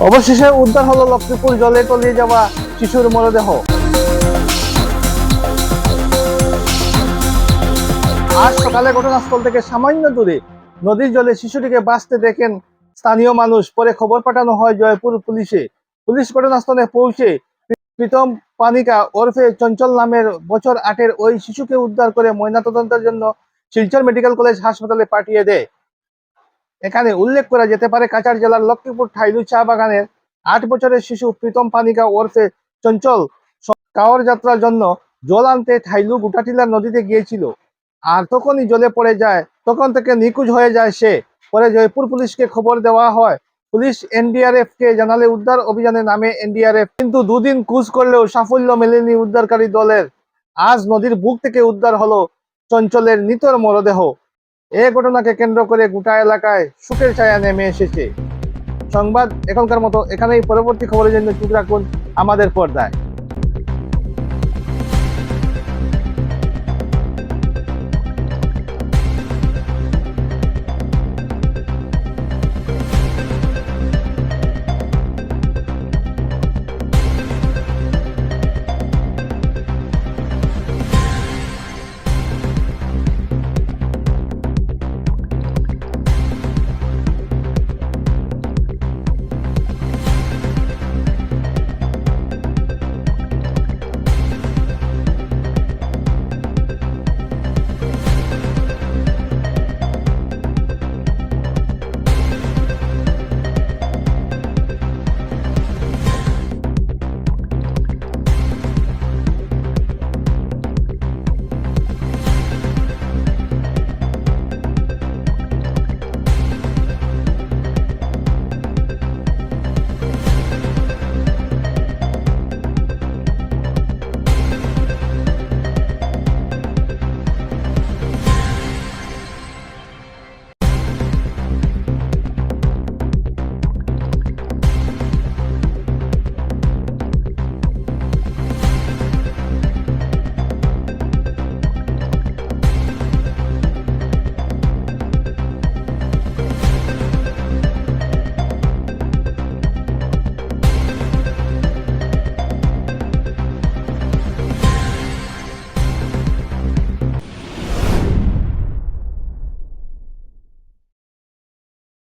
অবশেষে উদ্ধার হলো লক্ষ্মীপুর জলে তলিয়ে যাওয়া শিশুর মরদেহ। আজ সকালে ঘটনাস্থল থেকে সামান্য দূরে নদীর জলে শিশুটিকে বাঁচতে দেখেন স্থানীয় মানুষ। পরে খবর পাঠানো হয় জয়পুর পুলিশে। পুলিশ ঘটনাস্থলে পৌঁছে প্রীতম পানিকা ওরফে চঞ্চল নামের বছর আটের ওই শিশুকে উদ্ধার করে ময়নাতদন্তের জন্য শিলচর মেডিকেল কলেজ হাসপাতালে পাঠিয়ে দেয়। এখানে উল্লেখ করা যেতে পারে কাছাড় জেলার লক্ষ্মীপুর ঠাইলু চা বাগানের আট বছরের শিশু প্রীতম পানিকা ওরফে চঞ্চল কাওয়ার যাত্রার জন্য জল আনতে ঠাইলু গুটাটিলার নদীতে গিয়েছিল। আর তখনই জলে পড়ে যায়, তখন থেকে নিখোঁজ হয়ে যায় সে। পরে জয়পুর পুলিশকে খবর দেওয়া হয়, পুলিশ এনডিআরএফ কে জানালে উদ্ধার অভিযানে নামে এনডিআরএফ। কিন্তু দুদিন কুচ করলেও সাফল্য মেলেনি উদ্ধারকারী দলের। আজ নদীর বুক থেকে উদ্ধার হলো চঞ্চলের নিতর মরদেহ। এ ঘটনাকে কেন্দ্র করে গোটা এলাকায় সুখের ছায়া নেমে এসেছে। সংবাদ এখনকার মতো এখানেই। পরবর্তী খবরের জন্য চোখ রাখুন আমাদের পর্দায়।